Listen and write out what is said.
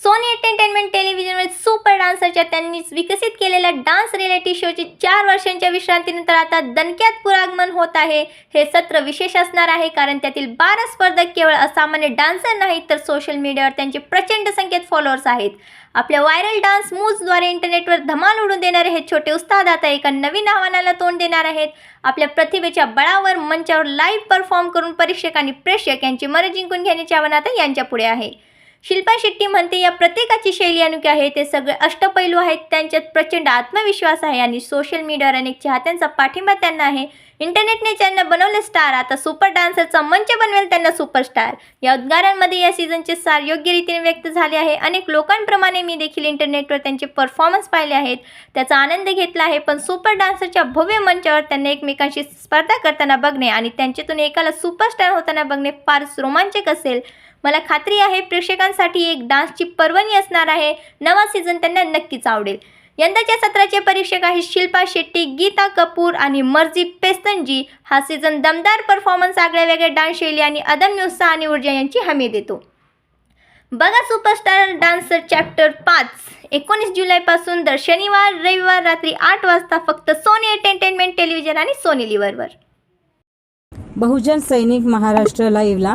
Sony entertainment टेलिव्हिजनवर super डान्सरच्या त्यांनीच विकसित केलेल्या डान्स रियालिटी शोचे चार वर्षांच्या विश्रांतीनंतर आता दणक्यात पुरागमन होत आहे. हे सत्र विशेष असणार आहे कारण त्यातील बारा स्पर्धक केवळ असामान्य डान्सर नाहीत तर सोशल मीडियावर त्यांचे प्रचंड संख्येत फॉलोअर्स आहेत. आपल्या व्हायरल डान्स मूव्सद्वारे इंटरनेटवर धमाल उडून देणारे हे छोटे उस्ताद आता एका नवीन आव्हानाला तोंड देणार आहेत. आपल्या प्रतिभेच्या बळावर मंचावर लाईव्ह परफॉर्म करून परीक्षक आणि प्रेक्षक यांची मनं जिंकून घेण्याचे आव्हान आता यांच्यापुढे आहे. शिल्पा शेट्टी म्हणते या प्रत्येकाची शैली अनोखी आहे. ते सगळे अष्टपैलू आहेत. त्यांच्यात प्रचंड आत्मविश्वास आहे आणि सोशल मीडियावर अनेक चाहत्यांचा पाठिंबा त्यांना आहे. इंटरनेटने ज्यांना बनवलं स्टार आता सुपर डान्सरचा मंच बनवेल त्यांना सुपरस्टार. या उद्गारांमध्ये या सीझनचे सार योग्य रीतीने व्यक्त झाले आहे. अनेक लोकांप्रमाणे मी देखील इंटरनेटवर त्यांचे परफॉर्मन्स पाहिले आहेत. त्याचा आनंद घेतला आहे पण सुपर डान्सरच्या भव्य मंचावर त्यांना एकमेकांशी स्पर्धा करताना बघणे आणि त्यांच्यातून एकाला सुपरस्टार होताना बघणे फारच रोमांचक असेल. मला खात्री आहे प्रेक्षकांसाठी एक डान्सची पर्वणी असणार आहे. नवा सीझन त्यांना नक्कीच आवडेल. यंदाच्या सत्राचे परीक्षक आहेत शिल्पा शेट्टी गीता कपूर आणि मर्जी पेस्तनजी. हा सीझन दमदार परफॉर्मन्स आगळ्या वेगळ्या डान्स शैली आणि अदम्य उत्साह आणि ऊर्जा यांची हमी देतो. बघा सुपरस्टार डान्सर चॅप्टर पाच. एकोणीस जुलैपासून दर शनिवार रविवार रात्री आठ वाजता फक्त सोनी एंटरटेनमेंट टेलिव्हिजन आणि सोनी लिव्हरवर बहुजन सैनिक महाराष्ट्र लाईव्हला